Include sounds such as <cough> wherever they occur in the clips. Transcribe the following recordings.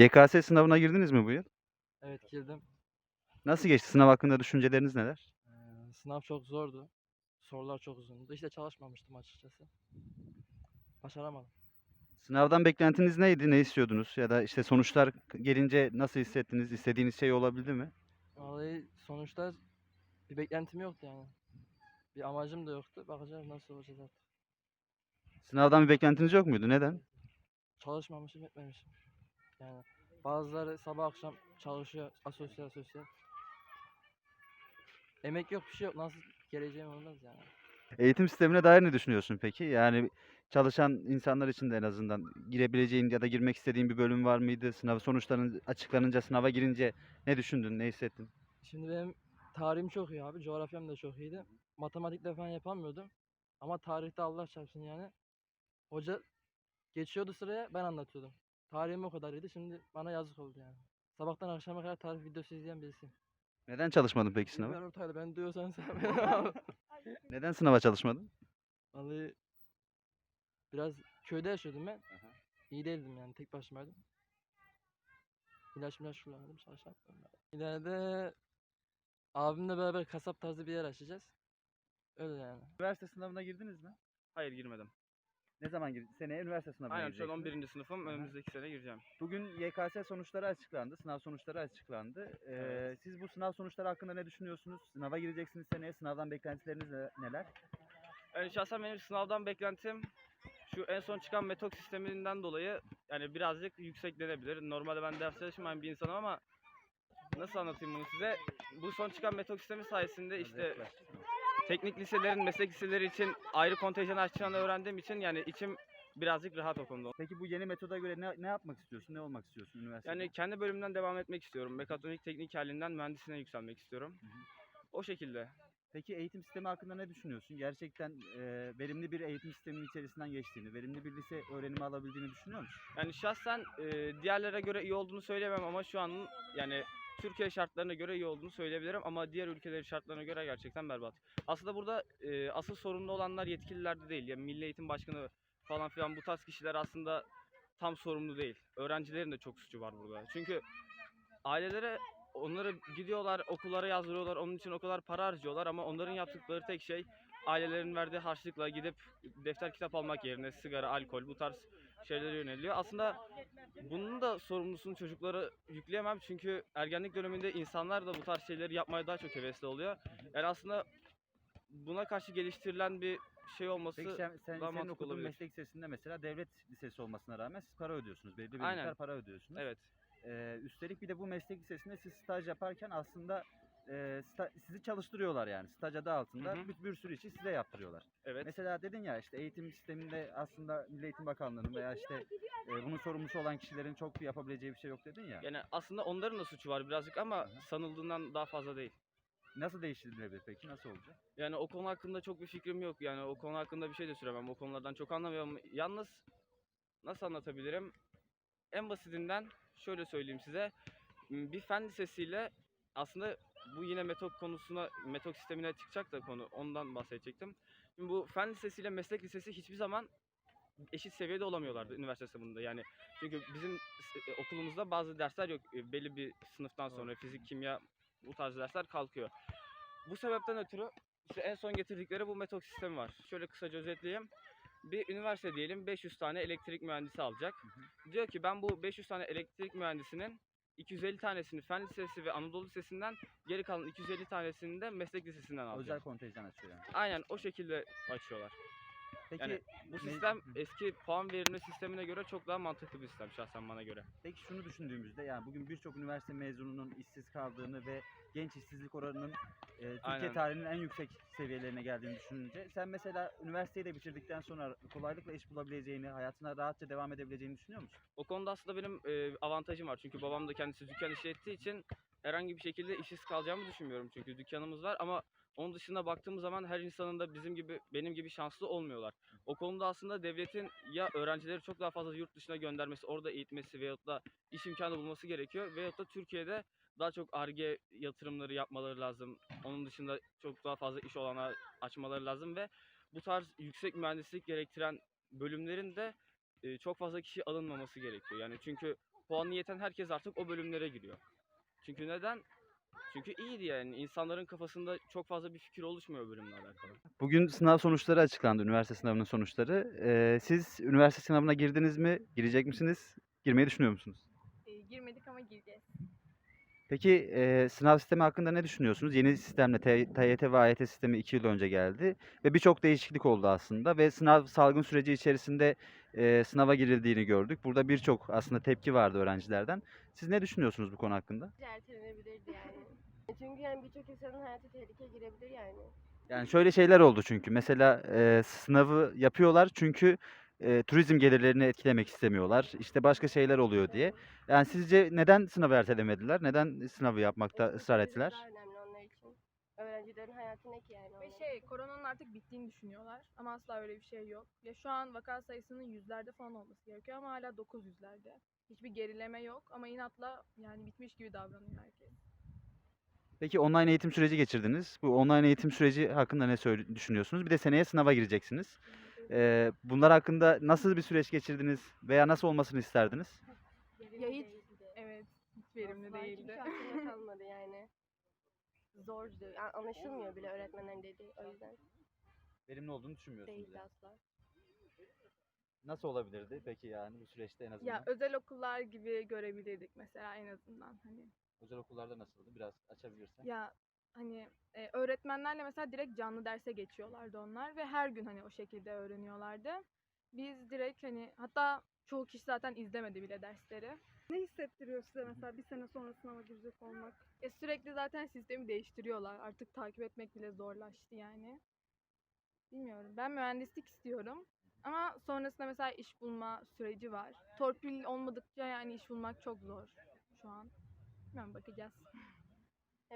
YKS sınavına girdiniz mi bu yıl? Evet girdim. Nasıl geçti? Sınav hakkında düşünceleriniz neler? Ee, sınav çok zordu. Sorular çok uzundu. İşte çalışmamıştım açıkçası. Başaramadım. Sınavdan beklentiniz neydi? Ne istiyordunuz? Ya da işte sonuçlar gelince nasıl hissettiniz? İstediğiniz şey olabildi mi? Vallahi sonuçta bir beklentim yoktu yani. Bir amacım da yoktu. Bakacağız nasıl olacak artık. Sınavdan bir beklentiniz yok muydu? Neden? Çalışmamışım etmemişim. Yani bazıları sabah akşam çalışıyor. Asosyal asosyal. Emek yok bir şey yok. Nasıl geleceğim olmaz yani. Eğitim sistemine dair ne düşünüyorsun peki? Yani çalışan insanlar için de en azından girebileceğin ya da girmek istediğin bir bölüm var mıydı? Sınav sonuçların açıklanınca, sınava girince ne düşündün, ne hissettin? Şimdi benim tarihim çok iyi abi. Coğrafyam da çok iyiydi. Matematikte falan yapamıyordum. Ama tarihte Allah çarpsın yani. Hoca geçiyordu sıraya ben anlatıyordum. Tarihim o kadar iyiydi. Şimdi bana yazık oldu yani. Sabahtan akşama kadar tarih videosu izleyen birisiyim. Neden çalışmadın peki sınava? Bilmiyorum Tayla ben diyorsan sen <laughs> <laughs> beni. Neden sınava çalışmadın? Vallahi biraz köyde yaşıyordum ben. İyi değildim yani tek başımaydım. İlaç milaç kullanıyordum çalışamadım. İleride abimle beraber kasap tarzı bir yer açacağız. Öyle yani. Üniversite sınavına girdiniz mi? Hayır girmedim. Ne zaman girdin? Seneye üniversite sınavına Aynen şu an gireceksiniz. 11. sınıfım. Aha. Önümüzdeki sene gireceğim. Bugün YKS sonuçları açıklandı, sınav sonuçları açıklandı. Ee, Evet. Siz bu sınav sonuçları hakkında ne düşünüyorsunuz? Sınava gireceksiniz seneye, sınavdan beklentileriniz ne- neler? Yani şahsen benim sınavdan beklentim şu en son çıkan metok sisteminden dolayı yani birazcık yükseklenebilir. Normalde ben ders çalışmayan bir insanım ama nasıl anlatayım bunu size? Bu son çıkan metok sistemi sayesinde işte teknik liselerin, meslek liseleri için ayrı kontenjan açacağını öğrendiğim için yani içim birazcık rahat o konuda. Peki bu yeni metoda göre ne, ne yapmak istiyorsun, ne olmak istiyorsun üniversitede? Yani kendi bölümümden devam etmek istiyorum. Mekatronik teknik halinden mühendisliğine yükselmek istiyorum. Hı hı. O şekilde. Peki eğitim sistemi hakkında ne düşünüyorsun? Gerçekten e, verimli bir eğitim sisteminin içerisinden geçtiğini, verimli bir lise öğrenimi alabildiğini düşünüyor musun? Yani şahsen e, diğerlere göre iyi olduğunu söyleyemem ama şu an yani Türkiye şartlarına göre iyi olduğunu söyleyebilirim ama diğer ülkelerin şartlarına göre gerçekten berbat. Aslında burada e, asıl sorumlu olanlar yetkililerde değil. Yani Milli Eğitim Başkanı falan filan bu tarz kişiler aslında tam sorumlu değil. Öğrencilerin de çok suçu var burada. Çünkü ailelere onları gidiyorlar okullara yazdırıyorlar. Onun için o kadar para harcıyorlar ama onların yaptıkları tek şey ailelerin verdiği harçlıkla gidip defter kitap almak yerine sigara, alkol bu tarz şeylere yöneliyor. Aslında bunun da sorumlusunu çocuklara yükleyemem çünkü ergenlik döneminde insanlar da bu tarz şeyleri yapmaya daha çok hevesli oluyor. Yani aslında buna karşı geliştirilen bir şey olması Peki sen, sen daha senin mantıklı okuduğun olabilir. meslek lisesinde mesela devlet lisesi olmasına rağmen siz para ödüyorsunuz. Belli bir Aynen. miktar para ödüyorsunuz. Evet. Ee, üstelik bir de bu meslek lisesinde siz staj yaparken aslında e, sta- sizi çalıştırıyorlar yani. Staj adı altında Hı hı. bir, bir sürü işi size yaptırıyorlar. Evet. Mesela dedin ya işte eğitim sisteminde aslında Milli Eğitim Bakanlığı'nın veya işte e, bunun sorumlusu olan kişilerin çok yapabileceği bir şey yok dedin ya. Yani aslında onların da suçu var birazcık ama sanıldığından daha fazla değil. Nasıl değiştirilebilir peki? Nasıl olacak? Yani o konu hakkında çok bir fikrim yok. Yani o konu hakkında bir şey de söylemem. O konulardan çok anlamıyorum. Yalnız nasıl anlatabilirim? En basitinden şöyle söyleyeyim size. Bir fen lisesiyle aslında bu yine metok konusuna, metok sistemine çıkacak da konu. Ondan bahsedecektim. Şimdi bu fen lisesiyle meslek lisesi hiçbir zaman eşit seviyede olamıyorlardı üniversite sınavında. Yani çünkü bizim e, okulumuzda bazı dersler yok. E, Belli bir sınıftan sonra fizik, kimya bu tarz dersler kalkıyor. Bu sebepten ötürü işte en son getirdikleri bu metok sistemi var. Şöyle kısaca özetleyeyim. Bir üniversite diyelim 500 tane elektrik mühendisi alacak. Diyor ki ben bu 500 tane elektrik mühendisinin 250 tanesini fen lisesi ve Anadolu Lisesi'nden geri kalan 250 tanesini de meslek lisesinden Özel alacak. kontenjan açıyor yani. Aynen o şekilde açıyorlar. Peki Yani Bu ne- sistem Hı. eski puan verilme sistemine göre çok daha mantıklı bir sistem şahsen bana göre. Peki şunu düşündüğümüzde yani bugün birçok üniversite mezununun işsiz kaldığını ve genç işsizlik oranının e, Türkiye Aynen. tarihinin en yüksek seviyelerine geldiğini düşününce sen mesela üniversiteyi de bitirdikten sonra kolaylıkla iş bulabileceğini, hayatına rahatça devam edebileceğini düşünüyor musun? O konuda aslında benim e, avantajım var. Çünkü babam da kendisi dükkan işlettiği için herhangi bir şekilde işsiz kalacağımı düşünmüyorum. Çünkü dükkanımız var ama onun dışında baktığımız zaman her insanın da bizim gibi benim gibi şanslı olmuyorlar. O konuda aslında devletin ya öğrencileri çok daha fazla yurt dışına göndermesi, orada eğitmesi veyahut da iş imkanı bulması gerekiyor. Veyahut da Türkiye'de daha çok ARGE yatırımları yapmaları lazım. Onun dışında çok daha fazla iş olanağı açmaları lazım ve bu tarz yüksek mühendislik gerektiren bölümlerin de e, çok fazla kişi alınmaması gerekiyor. Yani çünkü puanı yeten herkes artık o bölümlere giriyor. Çünkü neden? Çünkü iyiydi yani. İnsanların kafasında çok fazla bir fikir oluşmuyor bölümle alakalı. Bugün sınav sonuçları açıklandı, üniversite sınavının sonuçları. Ee, siz üniversite sınavına girdiniz mi? Girecek misiniz? Girmeyi düşünüyor musunuz? Ee, girmedik ama gireceğiz. Peki e, sınav sistemi hakkında ne düşünüyorsunuz? Yeni sistemle T- TYT ve AYT sistemi 2 yıl önce geldi ve birçok değişiklik oldu aslında ve sınav salgın süreci içerisinde e, sınava girildiğini gördük. Burada birçok aslında tepki vardı öğrencilerden. Siz ne düşünüyorsunuz bu konu hakkında? Ertelenebilirdi yani. E, Çünkü yani birçok insanın hayatı tehlikeye girebilir yani. Yani şöyle şeyler oldu çünkü mesela e, sınavı yapıyorlar çünkü e, turizm gelirlerini etkilemek istemiyorlar. İşte başka şeyler oluyor diye. Yani sizce neden sınavı ertelemediler? Neden sınavı yapmakta ısrar ettiler? daha önemli onlar için. Öğrencilerin hayatı ne ki yani? Ve onlar şey koronanın artık bittiğini düşünüyorlar ama asla öyle bir şey yok. Ya şu an vaka sayısının yüzlerde falan olması gerekiyor ama hala 900'lerde. Hiçbir gerileme yok ama inatla yani bitmiş gibi davranıyor herkes. Peki online eğitim süreci geçirdiniz. Bu online eğitim süreci hakkında ne söyle- düşünüyorsunuz? Bir de seneye sınava gireceksiniz. Ee, bunlar hakkında nasıl bir süreç geçirdiniz veya nasıl olmasını isterdiniz? Ya hiç-. Evet, hiç verimli Asla değildi. Aklında <laughs> kalmadı yani. Zordu. Yani anlaşılmıyor bile öğretmenlerin dediği. O yüzden Verimli olduğunu düşünmüyorsunuz. değildi asla. Nasıl olabilirdi peki yani bu süreçte en azından? Ya özel okullar gibi görebilirdik mesela en azından hani. Özel okullarda nasıldı? Biraz açabilirsen. Ya hani e, öğretmenlerle mesela direkt canlı derse geçiyorlardı onlar ve her gün hani o şekilde öğreniyorlardı. Biz direkt hani hatta çoğu kişi zaten izlemedi bile dersleri. Ne hissettiriyor size mesela bir sene sonra sınava girecek olmak? E sürekli zaten sistemi değiştiriyorlar. Artık takip etmek bile zorlaştı yani. Bilmiyorum. Ben mühendislik istiyorum. Ama sonrasında mesela iş bulma süreci var. Torpil olmadıkça yani iş bulmak çok zor şu an. Bilmiyorum bakacağız. <laughs>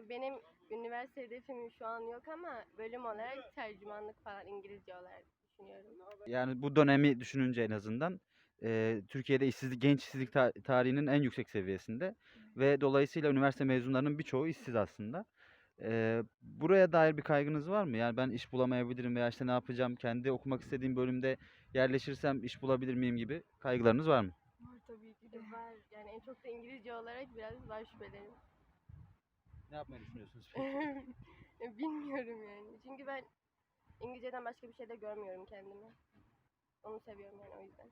Benim üniversite hedefim şu an yok ama bölüm olarak tercümanlık falan İngilizce olarak düşünüyorum. Yani bu dönemi düşününce en azından e, Türkiye'de işsizlik, genç işsizlik ta- tarihinin en yüksek seviyesinde ve dolayısıyla üniversite mezunlarının birçoğu işsiz aslında. E, buraya dair bir kaygınız var mı? Yani ben iş bulamayabilirim veya işte ne yapacağım, kendi okumak istediğim bölümde yerleşirsem iş bulabilir miyim gibi kaygılarınız var mı? Var tabii ki de var yani en çok da İngilizce olarak biraz var şüphelerim. Ne yapmayı düşünüyorsunuz <laughs> Ya Bilmiyorum yani. Çünkü ben İngilizceden başka bir şey de görmüyorum kendimi. Onu seviyorum yani o yüzden.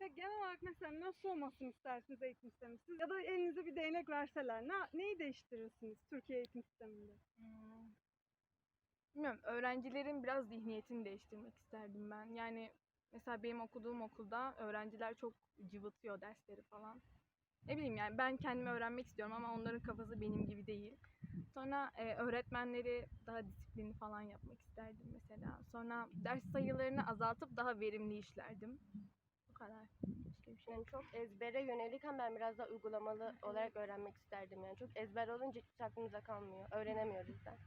Ve genel olarak mesela nasıl olmasını istersiniz eğitim sistemi? Siz ya da elinize bir değnek verseler ne, neyi değiştirirsiniz Türkiye eğitim sisteminde? Hmm. Bilmiyorum. Öğrencilerin biraz zihniyetini değiştirmek isterdim ben. Yani mesela benim okuduğum okulda öğrenciler çok cıvıtıyor dersleri falan. Ne bileyim yani ben kendimi öğrenmek istiyorum ama onların kafası benim gibi değil. Sonra e, öğretmenleri daha disiplinli falan yapmak isterdim mesela. Sonra ders sayılarını azaltıp daha verimli işlerdim. Bu kadar. Başka bir şey Yani çok ezbere yönelik ama ben biraz daha uygulamalı olarak öğrenmek isterdim yani. Çok ezber olunca hiç aklımıza kalmıyor. Öğrenemiyoruz da.